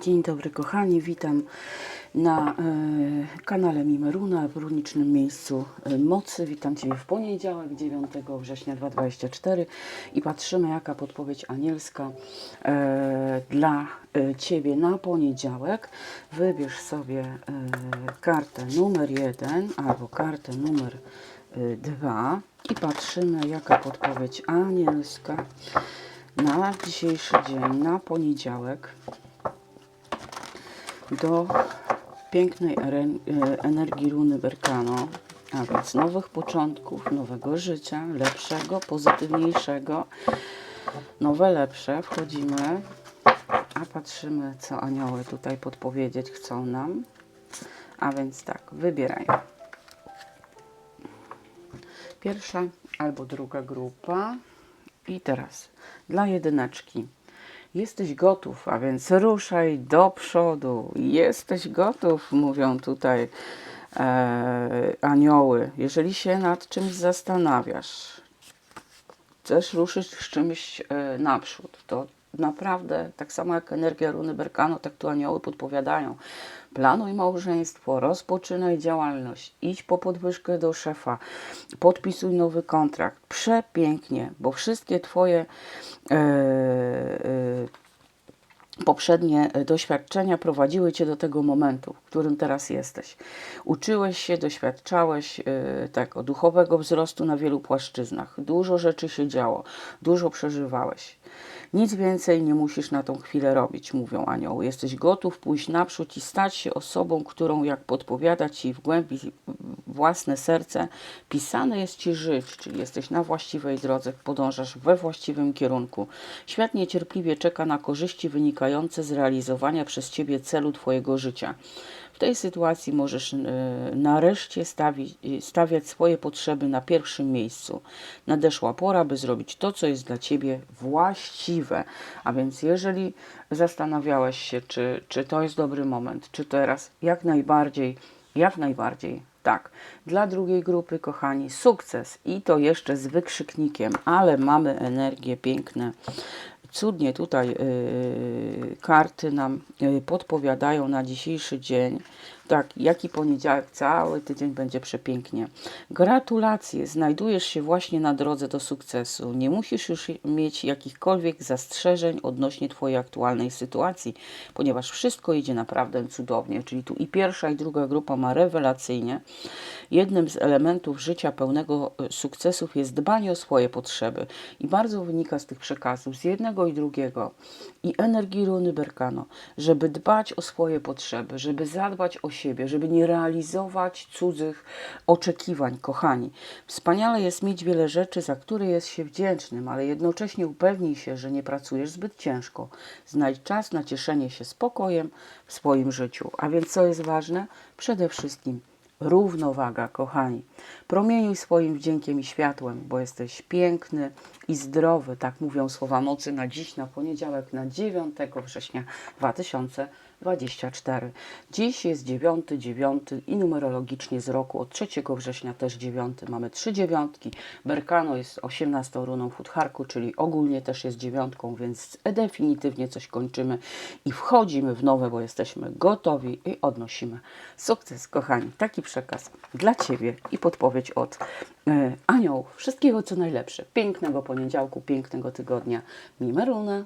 Dzień dobry kochani, witam na e, kanale Mimeruna w runicznym miejscu e, mocy. Witam Ciebie w poniedziałek 9 września 2024 i patrzymy jaka podpowiedź anielska e, dla Ciebie na poniedziałek. Wybierz sobie kartę numer 1 albo kartę numer 2 i patrzymy jaka podpowiedź anielska na dzisiejszy dzień, na poniedziałek do pięknej e, energii runy Berkano, a więc nowych początków, nowego życia, lepszego, pozytywniejszego, nowe, lepsze. Wchodzimy, a patrzymy, co anioły tutaj podpowiedzieć chcą nam. A więc tak, wybieraj. Pierwsza albo druga grupa. I teraz dla jedyneczki. Jesteś gotów, a więc ruszaj do przodu. Jesteś gotów, mówią tutaj e, anioły. Jeżeli się nad czymś zastanawiasz, chcesz ruszyć z czymś e, naprzód, to naprawdę, tak samo jak energia runy Berkano, tak tu anioły podpowiadają. Planuj małżeństwo, rozpoczynaj działalność, idź po podwyżkę do szefa, podpisuj nowy kontrakt. Przepięknie, bo wszystkie Twoje e, e, poprzednie doświadczenia prowadziły Cię do tego momentu, w którym teraz jesteś. Uczyłeś się, doświadczałeś e, tego duchowego wzrostu na wielu płaszczyznach. Dużo rzeczy się działo, dużo przeżywałeś. Nic więcej nie musisz na tą chwilę robić, mówią anioły. Jesteś gotów pójść naprzód i stać się osobą, którą, jak podpowiada Ci w głębi własne serce, pisane jest Ci żyć, czyli jesteś na właściwej drodze, podążasz we właściwym kierunku. Świat niecierpliwie czeka na korzyści wynikające z realizowania przez Ciebie celu Twojego życia. W tej sytuacji możesz e, nareszcie stawić, stawiać swoje potrzeby na pierwszym miejscu. Nadeszła pora, by zrobić to, co jest dla Ciebie właściwe. A więc jeżeli zastanawiałeś się, czy, czy to jest dobry moment, czy teraz, jak najbardziej, jak najbardziej tak. Dla drugiej grupy, kochani, sukces i to jeszcze z wykrzyknikiem, ale mamy energię piękne. Cudnie tutaj yy, karty nam yy, podpowiadają na dzisiejszy dzień. Tak, jaki poniedziałek, cały tydzień będzie przepięknie. Gratulacje, znajdujesz się właśnie na drodze do sukcesu. Nie musisz już mieć jakichkolwiek zastrzeżeń odnośnie Twojej aktualnej sytuacji, ponieważ wszystko idzie naprawdę cudownie. Czyli tu i pierwsza, i druga grupa ma rewelacyjnie. Jednym z elementów życia pełnego e, sukcesów jest dbanie o swoje potrzeby. I bardzo wynika z tych przekazów, z jednego i drugiego. I energii runy Berkano, żeby dbać o swoje potrzeby, żeby zadbać o siebie, żeby nie realizować cudzych oczekiwań, kochani. Wspaniale jest mieć wiele rzeczy, za które jest się wdzięcznym, ale jednocześnie upewnij się, że nie pracujesz zbyt ciężko. Znajdź czas na cieszenie się spokojem w swoim życiu. A więc co jest ważne? Przede wszystkim równowaga, kochani. Promieniuj swoim wdziękiem i światłem, bo jesteś piękny i zdrowy, tak mówią słowa mocy na dziś, na poniedziałek, na 9 września 2024. Dziś jest 9, 9 i numerologicznie z roku od 3 września też 9. Mamy trzy dziewiątki. Berkano jest 18 runą Futharku, czyli ogólnie też jest dziewiątką, więc definitywnie coś kończymy i wchodzimy w nowe, bo jesteśmy gotowi i odnosimy sukces, kochani. Taki przekaz dla Ciebie i podpowiedź od e, aniołów. Wszystkiego co najlepsze. Pięknego poniedziałku, pięknego tygodnia. Mimeruna.